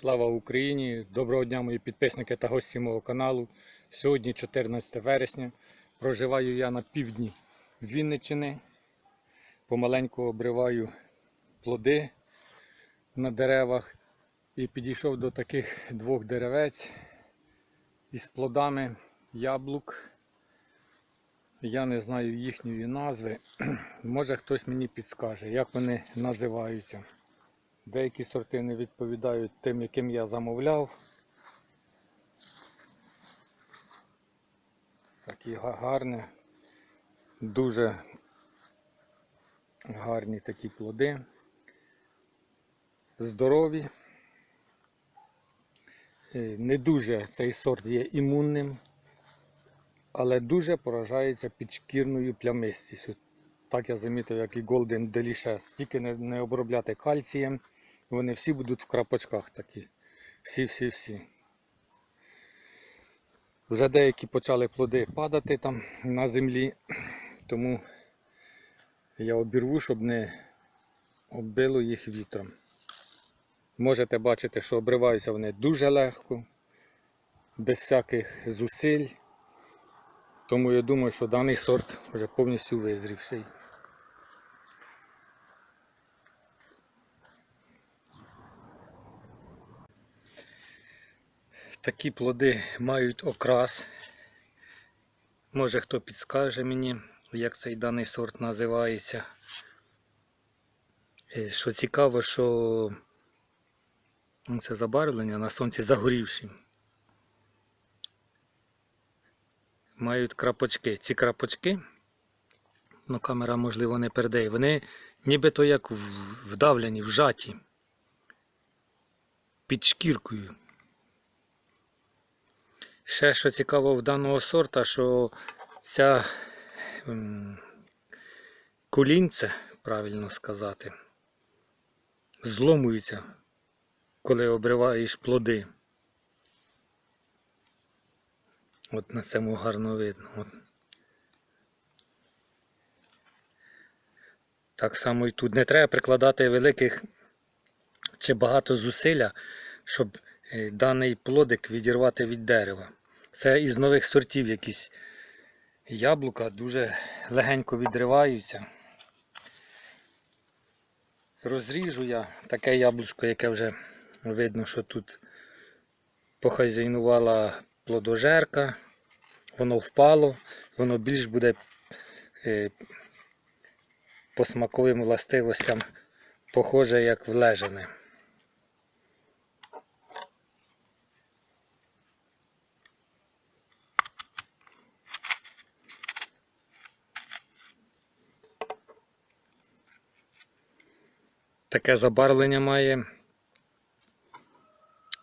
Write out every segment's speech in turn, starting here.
Слава Україні! Доброго дня, мої підписники та гості мого каналу. Сьогодні 14 вересня. Проживаю я на півдні Вінниччини. Помаленьку обриваю плоди на деревах і підійшов до таких двох деревець із плодами яблук. Я не знаю їхньої назви. Може хтось мені підскаже, як вони називаються. Деякі сорти не відповідають тим, яким я замовляв. Такі гарні, дуже гарні такі плоди. Здорові. Е, Не дуже цей сорт є імунним, але дуже поражається підшкірною плямистістю. Так я замітив, як і Golden Delicious. Тільки не, не обробляти кальцієм, вони всі будуть в крапочках такі. Всі-всі-всі. Вже деякі почали плоди падати там на землі, тому я обірву, щоб не оббило їх вітром. Можете бачити, що обриваються вони дуже легко, без всяких зусиль. Тому я думаю, що даний сорт вже повністю визрівший. Такі плоди мають окрас. Може хто підскаже мені, як цей даний сорт називається. Е, Що цікаво, що ну, це забарвлення на сонці загорівші. Мають крапочки. Ці крапочки, ну камера можливо не передає, вони нібито як вдавлені, вжаті під шкіркою. Ще що цікаво в даного сорта, що ця м, колінце, правильно сказати, зломується, коли обриваєш плоди. От на цьому гарно видно. От. Так само і тут не треба прикладати великих чи багато зусилля, щоб е, даний плодик відірвати від дерева. Це із нових сортів якісь яблука дуже легенько відриваються. Розріжу я таке яблучко, яке вже видно, що тут похазяйнувала плодожерка, воно впало, воно більш буде е, по смаковим властивостям похоже як влежане. Таке забарвлення має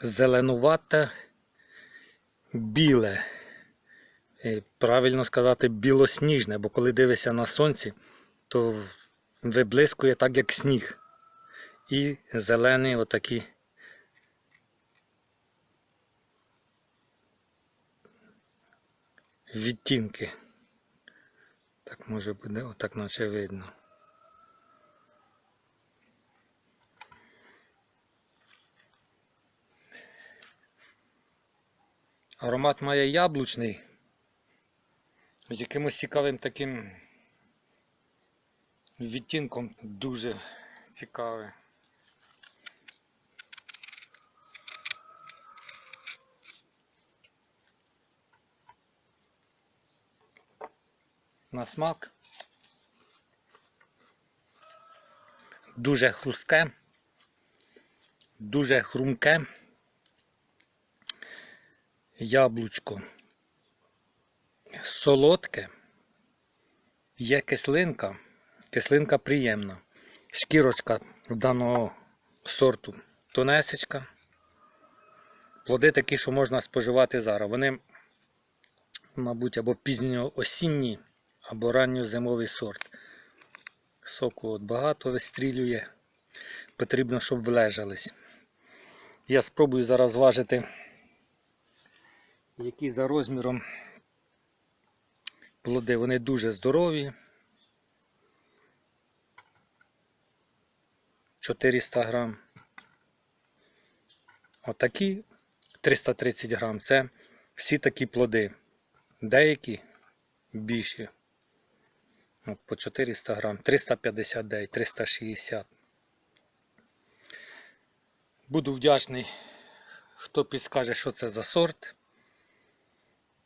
зеленувате біле. Е, Правильно сказати, білосніжне, бо коли дивишся на сонці, то виблискує так, як сніг. І зелені отакі. Відтінки. Так може буде, отак наче видно. Аромат має яблучний. З якимось цікавим таким відтінком дуже цікавий. На смак. Дуже хрустке, дуже хрумке яблучко солодке, є кислинка, кислинка приємна. Шкірочка даного сорту тонесечка. Плоди такі, що можна споживати зараз. Вони, мабуть, або пізньоосінні, або ранньозимовий сорт. Соку от багато вистрілює. Потрібно, щоб влежались. Я спробую зараз зважити які за розміром плоди, вони дуже здорові. 400 грам. Отакі 330 грам це всі такі плоди. Деякі більші. От по 400 грам, 359, 360. Буду вдячний, хто підскаже, що це за сорт.